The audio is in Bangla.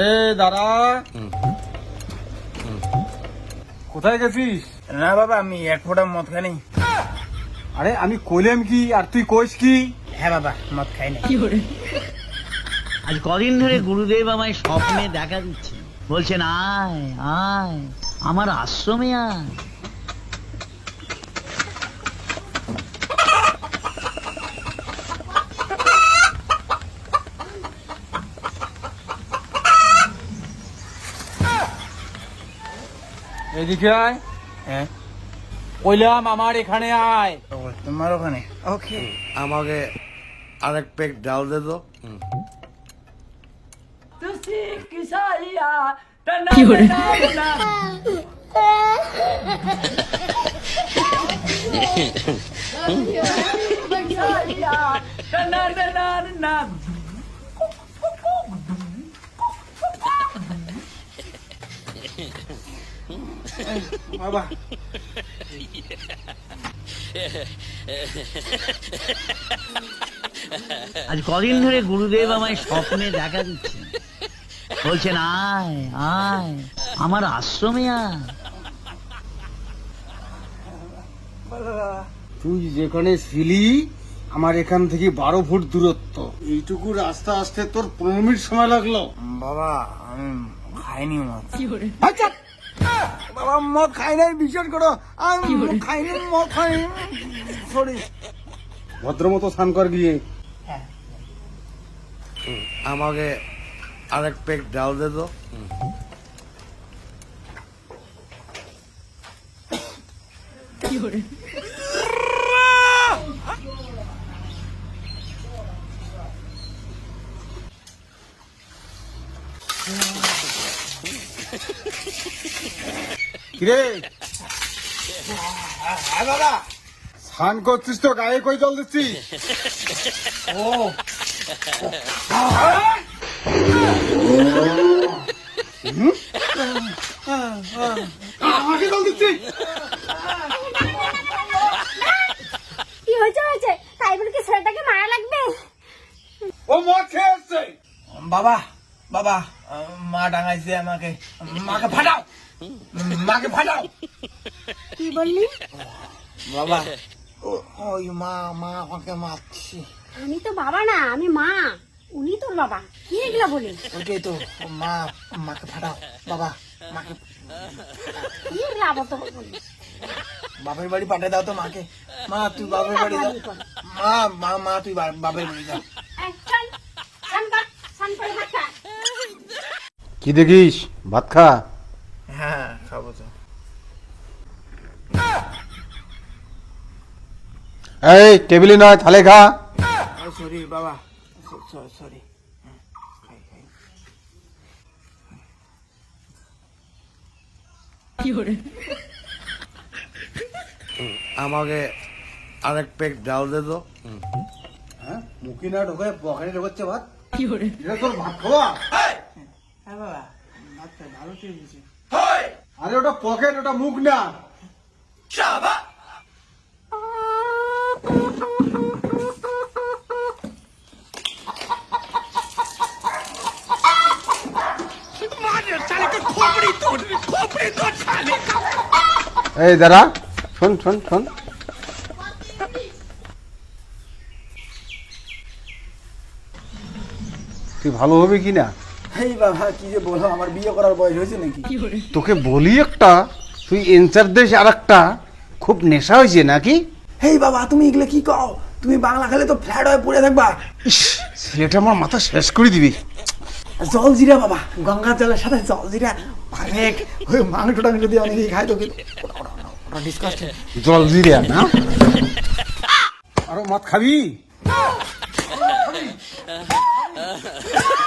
এ দাঁড়া। কোথায় গেছিস? না বাবা আমি এক ফোঁটা মদ খাই আরে আমি কইলাম কি আর তুই কইস কি? হ্যাঁ বাবা মদ খাই না আজ কদিন ধরে গুরুদেব আমায় স্বপ্নে দেখা দিচ্ছে। বলছেন আয় আয় আমার আশ্রমে আয়। এদিকে আয়। হ্যাঁ। কইলাম আমার এখানে আয়। ও, তোমার ওখানে? ওকে। আমাকে আরেক পেক ডাল দে তো। বাবা। আজ কদিন ধরে গুরুদেব আমায় স্বপ্নে দেখা দিচ্ছে। বলছেন আয় আয় আমার আশ্রমে আয়। তুই যেখানে ছিলি আমার এখান থেকে বারো ফুট দূরত্ব। এইটুকু রাস্তা আসতে তোর পনেরো মিনিট সময় লাগল। বাবা আমি খাইনি আচ্ছা বাবা মদ খাই নাই বিশ্বাস করো। আমি খাইনি মদ খাইনি সরি ভদ্র মতো স্নান কর গিয়ে। আমাকে আরেক পেক ডাল দে তো। কিরে? হ্যাঁ বাবা স্নান করছিস তো গায়ে কই জল দিচ্ছিস? ও। আমাকে জল দিচ্ছিস? কি হয়েছে হয়েছে? তাই বলে কি ছেলেটাকে মারা লাগবে? ও মদ বাবা বাবা মা ডাঙাইছে আমাকে। মাকে ফাটাও! মাকে ফাটাও! কি বললি? বাবা ওই মা মা আমাকে মারছে। আমি তো বাবা না আমি মা। উনি তোর বাবা। কি এগুলা বলি? ওইটাই তো মা মাকে ফাটাও। বাবা মাকে কি এগুলা আবার তো বাপের বাড়ি পাঠিয়ে দাও তো মাকে। মা তুই বাপের বাড়ি যাও মা মা মা তুই বা- বাপের বাড়ি যাও এই, চল স্নান কর স্নান করে ভাত খা। কি দেখিস? ভাত খা। হ্যাঁ খাব তো। এই টেবিলে নয় থালে খা। সরি বাবা। সরি। আমাকে আরেক পেক ডাল দে তো। হ্যাঁ মুখি না ঢোকে পকেটে ঢোকাচ্ছে ভাত। এটা তোর ভাত খাওয়া? হ্যাঁ বাবা ভাতটা ভালো ঠিক আছে আরে ওটা পকেট ওটা মুখ না। এই দাঁড়া। শোন শোন শোন। তুই ভালো হবে কি না? এই বাবা কি যে বলো আমার বিয়ে করার বয়স হয়েছে নাকি? তোকে বলি একটা তুই এনসার দেশ আর একটা খুব নেশা হয়েছে নাকি? হেই বাবা তুমি এগুলো কি কও? তুমি বাংলা খেলে তো ফ্ল্যাট হয়ে পড়ে থাকবা। ইস, ছেলেটা আমার মাথা শেষ করে দিবি। জল জিরা বাবা গঙ্গার জলের সাথে জল জিরা অনেক ওই মাংস টাংস যদি অনেকেই খায় তো কিন্তু ওটা ডিসকাস্টিং জল জিরিয়া না? আরও মদ খাবি?